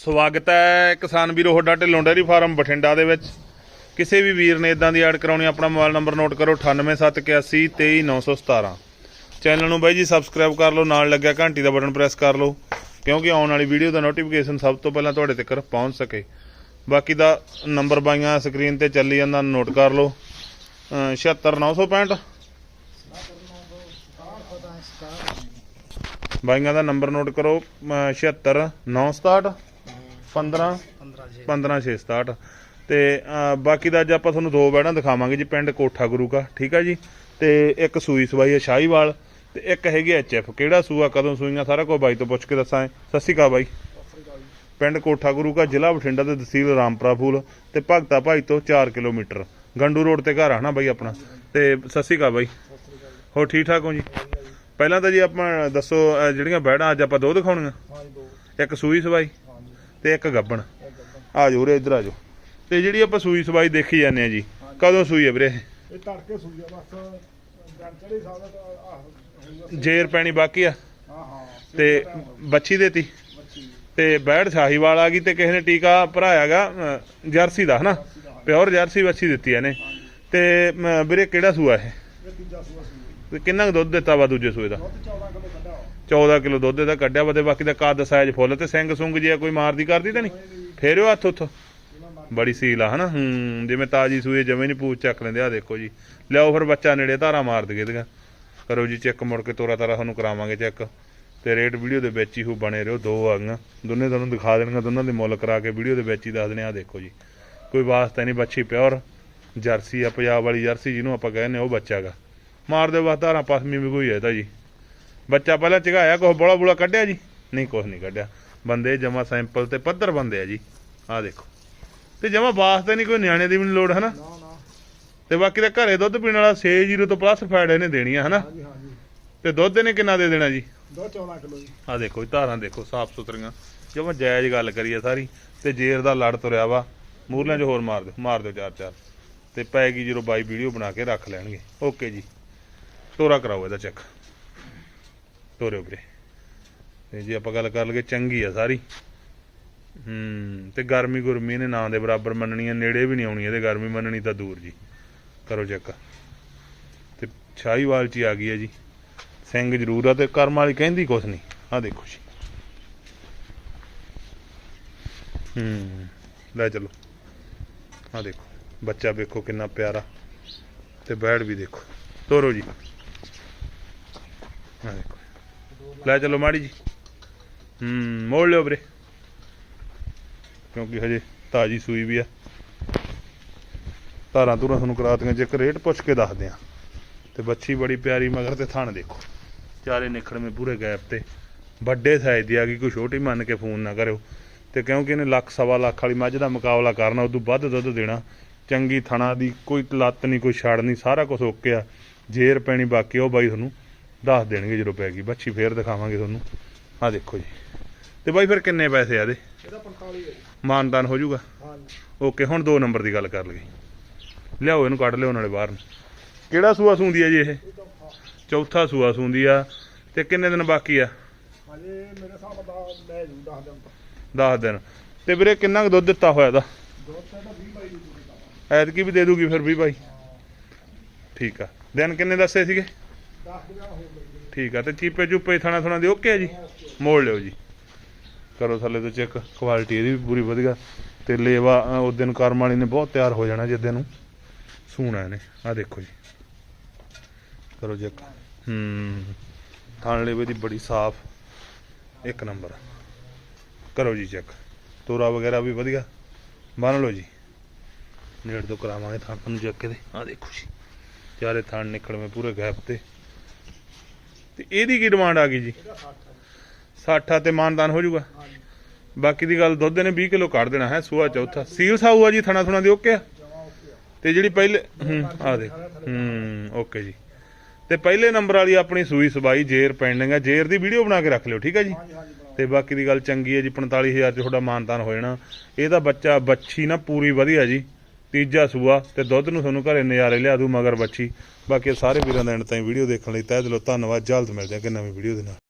ਸਵਾਗਤ ਹੈ ਕਿਸਾਨ ਵੀਰੋ ਤੁਹਾਡਾ ਢਿੱਲੋਂ ਡੇਅਰੀ ਫਾਰਮ ਬਠਿੰਡਾ ਦੇ ਵਿੱਚ। ਕਿਸੇ ਵੀ ਵੀਰ ਨੇ ਇਦਾਂ ਦੀ ਐਡ ਕਰਾਉਣੀ, ਆਪਣਾ ਮੋਬਾਈਲ ਨੰਬਰ ਨੋਟ ਕਰੋ 9871 23917 ਚੈਨਲ ਨੂੰ ਬਾਈ ਜੀ ਸਬਸਕ੍ਰਾਈਬ ਕਰ ਲਓ, ਨਾਲ ਲੱਗਿਆ ਘੰਟੀ ਦਾ ਬਟਨ ਪ੍ਰੈਸ ਕਰ ਲਓ, ਕਿਉਂਕਿ ਆਉਣ ਵਾਲੀ ਵੀਡੀਓ ਦਾ ਨੋਟੀਫਿਕੇਸ਼ਨ ਸਭ ਤੋਂ ਪਹਿਲਾਂ ਤੁਹਾਡੇ ਤੱਕ ਪਹੁੰਚ ਸਕੇ। ਬਾਕੀ ਦਾ ਨੰਬਰ ਬਾਈਆਂ ਸਕਰੀਨ ਤੇ ਚੱਲੀ ਜਾਂਦਾ, ਨੋਟ ਕਰ ਲਓ। ਅਹ 76965 ਬਾਈਆਂ ਦਾ ਨੰਬਰ ਨੋਟ ਕਰੋ 76967 15 15667 ਤੇ ਬਾਕੀ ਦਾ ਅੱਜ ਆਪਾਂ ਤੁਹਾਨੂੰ ਦੋ ਬੈੜਾਂ ਦਿਖਾਵਾਂਗੇ ਜੀ ਪਿੰਡ ਕੋਠਾ ਗੁਰੂ ਕਾ। ਠੀਕ ਆ ਜੀ? ਤੇ ਇੱਕ ਸੂਈ ਸਵਾਈ ਹੈ ਸ਼ਾਹੀਵਾਲ ਤੇ ਇੱਕ ਹੈਗੀ ਐਚਐਫ ਕਿਹੜਾ ਸੂਆ ਕਦੋਂ ਸੂਈਆਂ ਸਾਰਾ ਕੁਝ ਬਾਈ ਤੋਂ ਪੁੱਛ ਕੇ ਦੱਸਾਂ ਸਤਿ ਸ਼੍ਰੀ ਅਕਾਲ ਬਾਈ। ਪਿੰਡ ਕੋਠਾ ਗੁਰੂ ਕਾ ਜ਼ਿਲ੍ਹਾ ਬਠਿੰਡਾ ਤੇ ਤਹਿਸੀਲ ਰਾਮਪੁਰਾ ਫੂਲ ਤੇ ਭਗਤਾ ਭਾਈ ਤੋਂ 4 ਕਿਲੋਮੀਟਰ। ਗੰਡੂ ਰੋਡ ਤੇ ਘਰ ਆ ਨਾ ਬਾਈ ਆਪਣਾ। ਤੇ ਸਤਿ ਸ਼੍ਰੀ ਅਕਾਲ ਬਾਈ। ਹੋ ਠੀਕ ਠਾਕ ਹੋ ਜੀ? ਪਹਿਲਾਂ ਤਾਂ ਜੀ ਆਪਾਂ ਦੱਸੋ ਜਿਹੜੀਆਂ ਬੈੜਾਂ ਅੱਜ ਆਪਾਂ ਦੋ ਦਿਖਾਉਣੀਆਂ? ਇੱਕ ਸੂਈ ਸਵਾਈ ਤੇ ਇੱਕ ਗੱਬਣ। ਆ ਜਾਓ ਉਰੇ ਇੱਧਰ ਆ ਜਾਓ। ਤੇ ਜਿਹੜੀ ਆਪਾਂ ਸੂਈ ਸਵਾਈ ਦੇਖੀ ਜਾਂਦੇ ਆ ਜੀ ਕਦੋਂ ਸੂਈ ਹੈ ਵੀਰੇ? ਇਹ ਤੜਕੇ ਸੂਈਆ ਬਸ ਦਿਨ ਚੜੇ ਸਾਲ ਦਾ ਆਹ ਹੋਊਗਾ। ਜੇਰ ਪੈਣੀ ਬਾਕੀ ਆ। ਤੇ ਬੱਚੀ ਦੇਤੀ। ਤੇ ਬੈੜ ਸ਼ਾਹੀਵਾਲ ਆ ਗਈ ਤੇ ਕਿਸੇ ਨੇ ਟੀਕਾ ਭਰਾਇਆਗਾ ਜਰਸੀ ਦਾ ਹਨਾ? ਪਿਓਰ ਜਰਸੀ ਬੱਚੀ ਦਿੱਤੀ ਇਹਨੇ। ਤੇ ਵੀਰੇ ਕਿਹੜਾ ਸੂਆ ਇਹ? ਇਹ ਤੀਜਾ ਸੂਆ ਸੂਈ ਤੇ ਕਿੰਨਾ ਕੁ ਦੁੱਧ ਦਿੱਤਾ ਵਾ ਦੂਜੇ ਸੂਏ ਦਾ? ਦੁੱਧ 14 ਕਿਲੋ ਕੱਢਾ 14 ਕਿਲੋ ਦੁੱਧ ਦਾ ਕੱਢਿਆ ਵਾ ਤੇ ਬਾਕੀ ਦਾ ਕੱਦ ਸਾਈਜ਼ ਫੁੱਲ ਤੇ ਸਿੰਘ ਸੁੰਗ ਜੇ ਕੋਈ ਮਾਰਦੀ ਕਰਦੀ ਤਾਂ ਨਹੀਂ? ਫੇਰਿਓ ਹੱਥ ਉੱਥੋਂ। ਬੜੀ ਸੀਲ ਆ ਹਨਾ? ਹੂੰ ਜਿਵੇਂ ਤਾਜੀ ਸੂਏ ਜਮੇ ਨਹੀਂ ਪੂਛ ਚੱਕ ਲੈਂਦੇ ਆ ਦੇਖੋ ਜੀ। ਲਿਆਓ ਫਿਰ ਬੱਚਾ ਨੇੜੇ ਧਾਰਾ ਮਾਰ ਦਗੇ ਇਹਦੀਆਂ। ਕਰੋ ਜੀ ਚੈੱਕ ਮੁੜ ਕੇ ਤੋਰਾ ਤਾਰਾ ਤੁਹਾਨੂੰ ਕਰਾਵਾਂਗੇ ਚੈੱਕ। ਤੇ ਰੇਟ ਵੀਡੀਓ ਦੇ ਵਿੱਚ ਹੀ ਹੋ ਬਣੇ ਰਹੋ ਦੋ ਆ ਗਈਆਂ। ਦੋਨੇ ਤੁਹਾਨੂੰ ਦਿਖਾ ਦੇਣਗੇ ਦੋਨਾਂ ਦੇ ਮੁੱਲ ਕਰਾ ਕੇ ਵੀਡੀਓ ਦੇ ਵਿੱਚ ਹੀ ਦੱਸ ਦੇਣੇ ਆ ਦੇਖੋ ਜੀ। ਕੋਈ ਵਾਸਤਾ ਨਹੀਂ ਬੱਚੀ ਪਿਓਰ। ਜਰਸੀ ਆ ਪੰਜਾਬ ਵਾਲੀ ਜਰਸੀ ਜਿਹਨੂੰ ਆਪਾਂ ਕਹਿੰਦੇ ਉਹ ਬੱਚਾਗਾ। ਮਾਰ ਦੇ ਬਸ ਧਾਰਾ ਪਸਮੀ ਵੀ ਕੋਈ ਹੈ ਤਾਂ ਜੀ। ਬੱਚਾ ਪਹਿਲਾਂ ਚਗਾਇਆ ਕੁਛ ਬੋਲਾ ਬੋਲਾ ਕੱਢਿਆ ਜੀ? ਨਹੀਂ ਕੁਛ ਨਹੀਂ ਕੱਢਿਆ। ਬੰਦੇ ਜਮਾ ਸੈਂਪਲ ਤੇ ਪੱਧਰ ਬੰਦੇ ਆ ਜੀ। ਆ ਦੇਖੋ। ਤੇ ਜਮਾ ਵਾਸਤੇ ਨਹੀਂ ਕੋਈ ਨਿਆਣੇ ਦੀ ਵੀ ਨੀ ਲੋੜ ਹਨਾ? ਤੇ ਬਾਕੀ ਤਾਂ ਘਰੇ ਦੁੱਧ ਪੀਣ ਵਾਲਾ 6 ਤੋਂ ਪਲੱਸ ਫੈਟ ਇਹਨੇ ਦੇਣੀ ਆ ਹਨਾ ਤੇ ਦੁੱਧ ਇਹਨੇ ਕਿੰਨਾ ਦੇ ਦੇਣਾ ਜੀ? ਦੁੱਧ 14 ਕਿਲੋ ਜੀ। ਆ ਦੇਖੋ ਜੀ ਧਾਰਾਂ ਦੇਖੋ ਸਾਫ਼ ਸੁਥਰੀਆਂ। ਜਮਾ ਜਾਇਜ਼ ਗੱਲ ਕਰੀਏ ਸਾਰੀ। ਤੇ ਜੇਰ ਦਾ ਲੜ ਤੁਰਿਆ ਵਾ। ਮੂਰਲਿਆਂ 'ਚ ਹੋਰ ਮਾਰ ਦਿਓ ਮਾਰ ਦਿਓ ਚਾਰ ਚਾਰ ਤੇ ਪੈਗੀ ਜਦੋਂ ਬਾਈ ਵੀਡੀਓ ਬਣਾ ਕੇ ਰੱਖ ਲੈਣਗੇ। ਓਕੇ ਜੀ। ਤੋਰਾ ਕਰਾਓ ਇਹਦਾ ਚੈੱਕ ਤੋਰਿਓ ਉਪਰੇ ਤੇ ਜੇ ਆਪਾਂ ਗੱਲ ਕਰ ਲਈਏ, ਚੰਗੀ ਆ ਸਾਰੀ। ਹੂੰ, ਤੇ ਗਰਮੀ ਗੁਰਮੀ ਨੇ ਨਾਂ ਦੇ ਬਰਾਬਰ ਮੰਨਣੀ ਆ ਨੇੜੇ ਵੀ ਨਹੀਂ ਆਉਣੀ ਇਹਦੇ, ਗਰਮੀ ਮੰਨਣੀ ਤਾਂ ਦੂਰ ਜੀ। ਕਰੋ ਚੈੱਕ ਤੇ ਸ਼ਾਹੀਵਾਲ ਚ ਆ ਗਈ ਹੈ ਜੀ। ਸਿੰਘ ਜ਼ਰੂਰ ਆ ਤੇ ਕਰਮ ਵਾਲੀ ਕਹਿੰਦੀ ਕੁਛ ਨਹੀਂ। ਆ ਦੇਖੋ ਜੀ। ਹੂੰ, ਲੈ ਚਲੋ। ਆ ਦੇਖੋ। ਬੱਚਾ ਵੇਖੋ ਕਿੰਨਾ ਪਿਆਰਾ ਤੇ ਬੈੜ ਵੀ ਦੇਖੋ। ਤੋਰੋ ਜੀ। ਆ ਦੇਖੋ। ਲੈ ਚਲੋ ਮਾੜੀ ਜੀ। ਹੂੰ, ਮੋੜ ਲਿਓ ਵੀਰੇ। ਕਿਉਂਕਿ ਹਜੇ ਤਾਜੀ ਸੂਈ ਵੀ ਆ। ਧਾਰਾਂ ਧੁਰਾਂ ਤੁਹਾਨੂੰ ਕਰਾਤੀਆਂ ਜੇ ਰੇਟ ਪੁੱਛ ਕੇ ਦੱਸਦੇ ਆ। ਤੇ ਬੱਚੀ ਬੜੀ ਪਿਆਰੀ, ਮਗਰ ਤੇ ਥਣ ਦੇਖੋ। ਚਾਰੇ ਨਿਖੜਵੇਂ ਪੂਰੇ ਗੈਪ ਤੇ। ਵੱਡੇ ਸਾਈਜ਼ ਦੀ ਆ ਗਈ, ਕੋਈ ਛੋਟੀ ਮੰਨ ਕੇ ਫੋਨ ਨਾ ਕਰਿਓ। ਤੇ ਕਿਉਂਕਿ ਇਹਨੇ ਲੱਖ, ਸਵਾ ਲੱਖ ਵਾਲੀ ਮੱਝ ਦਾ ਮੁਕਾਬਲਾ ਕਰਨਾ, ਉਦੋਂ ਵੱਧ ਦੁੱਧ ਦੇਣਾ। ਚੰਗੀ ਥਣਾ ਦੀ ਕੋਈ ਲੱਤ ਨਹੀਂ ਕੋਈ ਛੜ ਨਹੀਂ ਸਾਰਾ ਕੁਝ ਓਕੇ ਆ। ਜੇਰ ਪੈਣੀ ਬਾਕੀ ਉਹ ਬਾਈ ਤੁਹਾਨੂੰ ਦੱਸ ਦੇਣਗੇ ਜਦੋਂ ਪੈ ਗਈ। ਬੱਚੀ ਫੇਰ ਦਿਖਾਵਾਂਗੇ ਤੁਹਾਨੂੰ। ਆ ਦੇਖੋ ਜੀ। ਤੇ ਬਾਈ ਫਿਰ ਕਿੰਨੇ ਪੈਸੇ ਆ ਇਹਦੇ? ਇਹਦਾ 45 ਹੈ ਮਾਨਦਾਨ ਹੋ ਜਾਊਗਾ? ਹਾਂਜੀ। ਓਕੇ ਹੁਣ ਦੋ ਨੰਬਰ ਦੀ ਗੱਲ ਕਰ ਲਈਏ। ਲਿਆਓ ਇਹਨੂੰ ਕੱਢ ਲਿਓ ਨਾਲੇ ਬਾਹਰ ਨੂੰ। ਕਿਹੜਾ ਸੂਆ ਸੂੰਦੀ ਆ ਜੀ ਇਹ। ਚੌਥਾ। ਸੂਆ ਸੂੰਦੀ ਆ। ਤੇ ਕਿੰਨੇ ਦਿਨ ਬਾਕੀ ਆ? ਹਜੇ ਮੇਰੇ ਹਿਸਾਬ ਨਾਲ ਲੈ ਜੂ 10 ਦਿਨ ਤੱਕ 10 ਦਿਨ। ਤੇ ਵੀਰੇ ਕਿੰਨਾ ਕੁ ਦੁੱਧ ਦਿੱਤਾ ਹੋਇਆ ਦਾ ਦੁੱਧ ਤਾਂ 20 ਬਾਈ ਦੀ ਦੁੱਧ ਐਤਕੀ ਵੀ ਦੇ ਦੂਗੀ ਫਿਰ ਵੀ ਭਾਈ ਠੀਕ ਆ। ਦਿਨ ਕਿੰਨੇ ਦੱਸੇ ਸੀਗੇ? 10 ਦਿਨ ਹੋ ਗਏ ਠੀਕ ਆ, ਤੇ ਚੀਪੇ ਚੁੱਪੇ ਥਾਣਾ ਥਾਣਾ ਦੇ ਓਕੇ ਆ ਜੀ? ਮੋੜ ਲਿਓ ਜੀ। ਕਰੋ ਥੱਲੇ ਤੋਂ ਚੈੱਕ, ਕੁਆਲਿਟੀ ਇਹਦੀ ਵੀ ਪੂਰੀ ਵਧੀਆ। ਤੇ ਲੇਵਾ ਉਸ ਦਿਨ ਕਰਮ ਵਾਲੀ ਨੇ ਬਹੁਤ ਤਿਆਰ ਹੋ ਜਾਣਾ ਜਿੱਦੇ ਨੂੰ। ਸੂਣਾ ਇਹਨੇ ਆ ਦੇਖੋ ਜੀ। ਕਰੋ ਚੈੱਕ। ਹੂੰ, ਥਾਣ ਲੇਵੇ ਦੀ ਬੜੀ ਸਾਫ਼। ਇੱਕ ਨੰਬਰ। ਕਰੋ ਜੀ ਚੈੱਕ। ਤੋਰਾ ਵਗੈਰਾ ਵੀ ਵਧੀਆ। ਬੰਨ ਲਓ ਜੀ। ਨੇੜ ਤੋਂ ਕਰਾਵਾਂਗੇ ਥਾਣ ਨੂੰ ਚੈੱਕ ਇਹਦੇ ਆ ਦੇਖੋ ਜੀ। ਚਾਰੇ ਥਾਣ ਨਿਕਲਵੇਂ ਪੂਰੇ ਗੈਪ ਤੇ। ਤੇ ਇਹਦੀ ਕੀ ਡਿਮਾਂਡ ਆ ਗਈ ਜੀ? ਇਹਦਾ 60 ਹੈ 60 ਆ ਤੇ ਮਾਨਦਾਨ ਹੋ ਜਾਊਗਾ? ਬਾਕੀ ਦੀ ਗੱਲ ਦੁੱਧ ਨੇ 20 ਕਿਲੋ ਕੱਢ ਦੇਣਾ ਹੈ ਸੂਆ ਚੌਥਾ। ਸੀਲ ਸਾਊ ਆ ਜੀ ਥਣਾ ਥਣਾ ਦੀ ਓਕੇ ਆ? ਆ। ਤੇ ਜਿਹੜੀ ਪਹਿਲੇ ਹੂੰ ਆ ਦੇਖ। ਹੂੰ ਓਕੇ ਜੀ। ਤੇ ਪਹਿਲੇ ਨੰਬਰ ਵਾਲੀ ਆਪਣੀ ਸੂਈ ਸਬਾਈ ਜੇਰ ਪੈਂਡਿੰਗ ਆ। ਜੇਰ ਦੀ ਵੀਡੀਓ ਬਣਾ ਕੇ ਰੱਖ ਲਿਓ ਠੀਕ ਹੈ ਜੀ? ਤੇ ਬਾਕੀ ਦੀ ਗੱਲ ਚੰਗੀ ਹੈ ਜੀ 45000 ਚ ਤੁਹਾਡਾ ਮਾਨਦਾਨ ਹੋ ਜਾਣਾ। ਇਹਦਾ ਬੱਚਾ ਬੱਚੀ ਨਾ ਪੂਰੀ ਵਧੀਆ ਜੀ। ਤੀਜਾ ਸੂਆ ਤੇ ਦੁੱਧ ਨੂੰ ਤੁਹਾਨੂੰ ਘਰੇ ਨਜ਼ਾਰੇ ਲਿਆ ਦੂ ਮਗਰ ਬੱਚੀ। ਬਾਕੀ ਸਾਰੇ ਵੀਰਾਂ ਦਾ ਐਂਡ ਤਾਈਂ ਵੀਡੀਓ ਦੇਖਣ ਲਈ ਤਹਿ ਦਿਲੋਂ ਧੰਨਵਾਦ। ਜਲਦ ਮਿਲਦੇ ਹਾਂ ਕਿ ਨਵੀਂ ਵੀਡੀਓ ਦੇ ਨਾਲ।